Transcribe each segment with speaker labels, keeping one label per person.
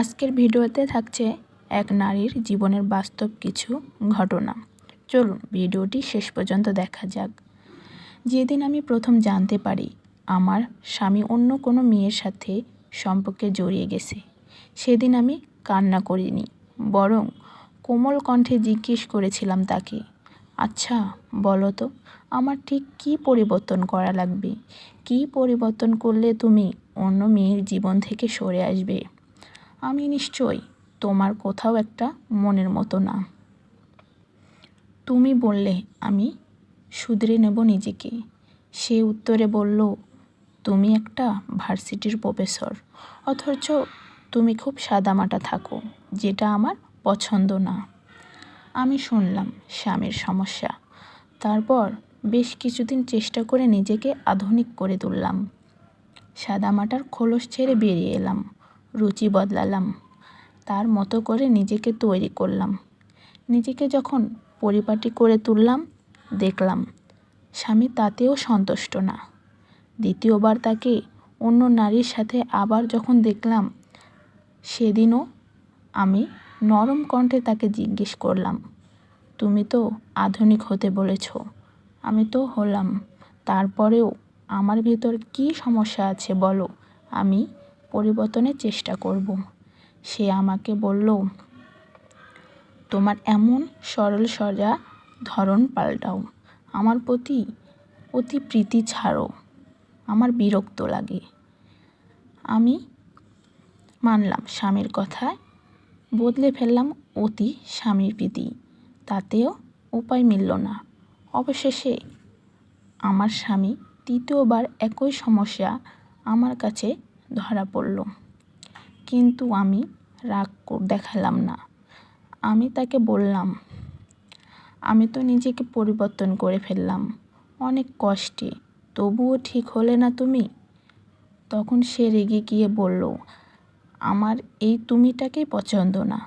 Speaker 1: আজকের ভিডিওতে থাকছে এক নারীর জীবনের বাস্তব কিছু ঘটনা। চলুন ভিডিওটি শেষ পর্যন্ত দেখা যাক। যেদিন আমি প্রথম জানতে পারি আমার স্বামী অন্য কোনো মেয়ের সাথে সম্পর্কে জড়িয়ে গেছে, সেদিন আমি কান্না করিনি, বরং কোমল কণ্ঠে জিজ্ঞেস করেছিলাম তাকে আচ্ছা বলো তো, আমার ঠিক কী পরিবর্তন করা লাগবে? কী পরিবর্তন করলে তুমি অন্য মেয়ের জীবন থেকে সরে আসবে? আমি নিশ্চয় তোমার কোথাও একটা মনের মতো না। তুমি বললে, আমি শুধরে নেব নিজেকে। সে উত্তরে বলল, তুমি একটা ভার্সিটির প্রফেসর, অথচ তুমি খুব সাদামাটা থাকো, যেটা আমার পছন্দ না। আমি শুনলাম স্বামীর সমস্যা। তারপর বেশ কিছুদিন চেষ্টা করে নিজেকে আধুনিক করে তুললাম। সাদামাটার খোলস ছেড়ে বেরিয়ে এলাম। রুচি বদলালাম। তার মতো করে নিজেকে তৈরি করলাম। নিজেকে যখন পরিপাটি করে তুললাম, দেখলাম, স্বামী তাতেও সন্তুষ্ট না। দ্বিতীয়বার তাকে অন্য নারীর সাথে আবার যখন দেখলাম, সেদিনও আমি নরম কণ্ঠে তাকে জিজ্ঞেস করলাম, তুমি তো আধুনিক হতে বলেছ। আমি তো হলাম। তারপরেও আমার ভিতর কী সমস্যা আছে বলো? আমি পরিবর্তনের চেষ্টা করব। সে আমাকে বলল, তোমার এমন সরল সজা ধরন পাল্টাও। আমার প্রতি অতি প্রীতি ছাড়ো। আমার বিরক্ত লাগে। আমি মানলাম স্বামীর কথায় বদলে ফেললাম অতি স্বামীর প্রীতি। তাতেও উপায় মিলল না। অবশেষে আমার স্বামী তৃতীয়বার একই সমস্যা আমার কাছে ধরা পড়ল। কিন্তু আমি রাগ দেখালাম না। আমি তাকে বললাম, আমি তো নিজেকে পরিবর্তন করে ফেললাম। অনেক কষ্টে, তবুও ঠিক হলে না তুমি? তখন সে রেগে গিয়ে বলল, আমার এই তুমিটাকেই পছন্দ না।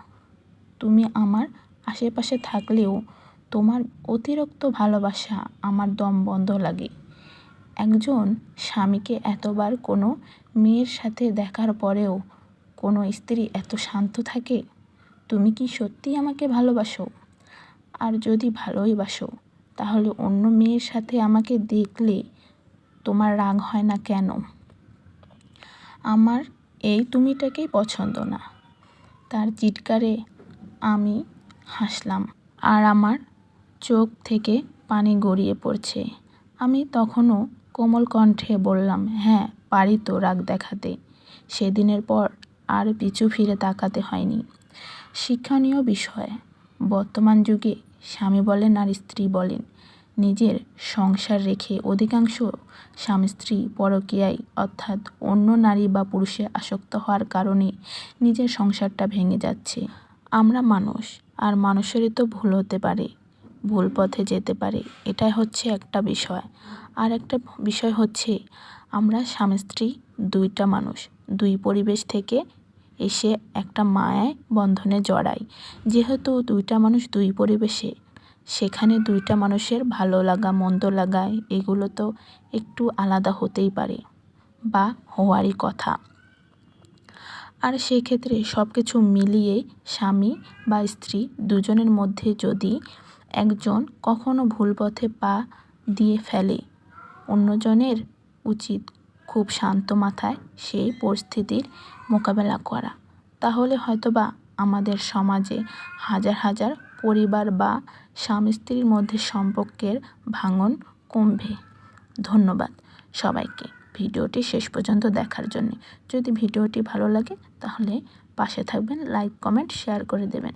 Speaker 1: তুমি আমার আশেপাশে থাকলেও তোমার অতিরিক্ত ভালোবাসা আমার দম বন্ধ লাগে। একজন স্বামীকে এতবার কোনো মেয়ের সাথে দেখার পরেও কোনো স্ত্রী এত শান্ত থাকে? তুমি কি সত্যিই আমাকে ভালোবাসো? আর যদি ভালোই বাসো, তাহলে অন্য মেয়ের সাথে আমাকে দেখলে তোমার রাগ হয় না কেন? আমার এই তুমিটাকেই পছন্দ না। তার চিৎকারে আমি হাসলাম আর আমার চোখ থেকে পানি গড়িয়ে পড়ছে। আমি তখনও কোমল কণ্ঠে বললাম হ্যাঁ পারি তো রাগ দেখাতে। সেদিনের পর আর পিছু ফিরে তাকাতে হয়নি। শিক্ষণীয় বিষয়, বর্তমান যুগে স্বামী বলেন আর স্ত্রী বলেন, নিজের সংসার রেখে অধিকাংশ স্বামী স্ত্রী পরকীয়ায়, অর্থাৎ অন্য নারী বা পুরুষে আসক্ত হওয়ার কারণে নিজের সংসারটা ভেঙে যাচ্ছে। আমরা মানুষ, আর মানুষেরই তো ভুল হতে পারে। ভুল পথে যেতে পারে। এটাই হচ্ছে একটা বিষয়। আর একটা বিষয় হচ্ছে, আমরা স্বামী স্ত্রী দুইটা মানুষ। দুই পরিবেশ থেকে এসে একটা মায়ায় বন্ধনে জড়াই। যেহেতু দুইটা মানুষ দুই পরিবেশে, সেখানে দুইটা মানুষের ভালো লাগা, মন্দ লাগা, এগুলো তো একটু আলাদা হতেই পারে বা হওয়ারই কথা। আর সেক্ষেত্রে সব কিছু মিলিয়ে স্বামী বা স্ত্রী দুজনের মধ্যে যদি একজন কখনো ভুল পথে পা দিয়ে ফেলে, অন্যজনের উচিত খুব শান্ত মাথায় সেই পরিস্থিতির মোকাবেলা করা। তাহলে হয়তোবা আমাদের সমাজে হাজার হাজার পরিবার বা স্বামী স্ত্রীর মধ্যে সম্পর্কের ভাঙন কমবে। ধন্যবাদ সবাইকে ভিডিওটি শেষ পর্যন্ত দেখার জন্য। যদি ভিডিওটি ভালো লাগে তাহলে পাশে থাকবেন, লাইক, কমেন্ট, শেয়ার করে দেবেন।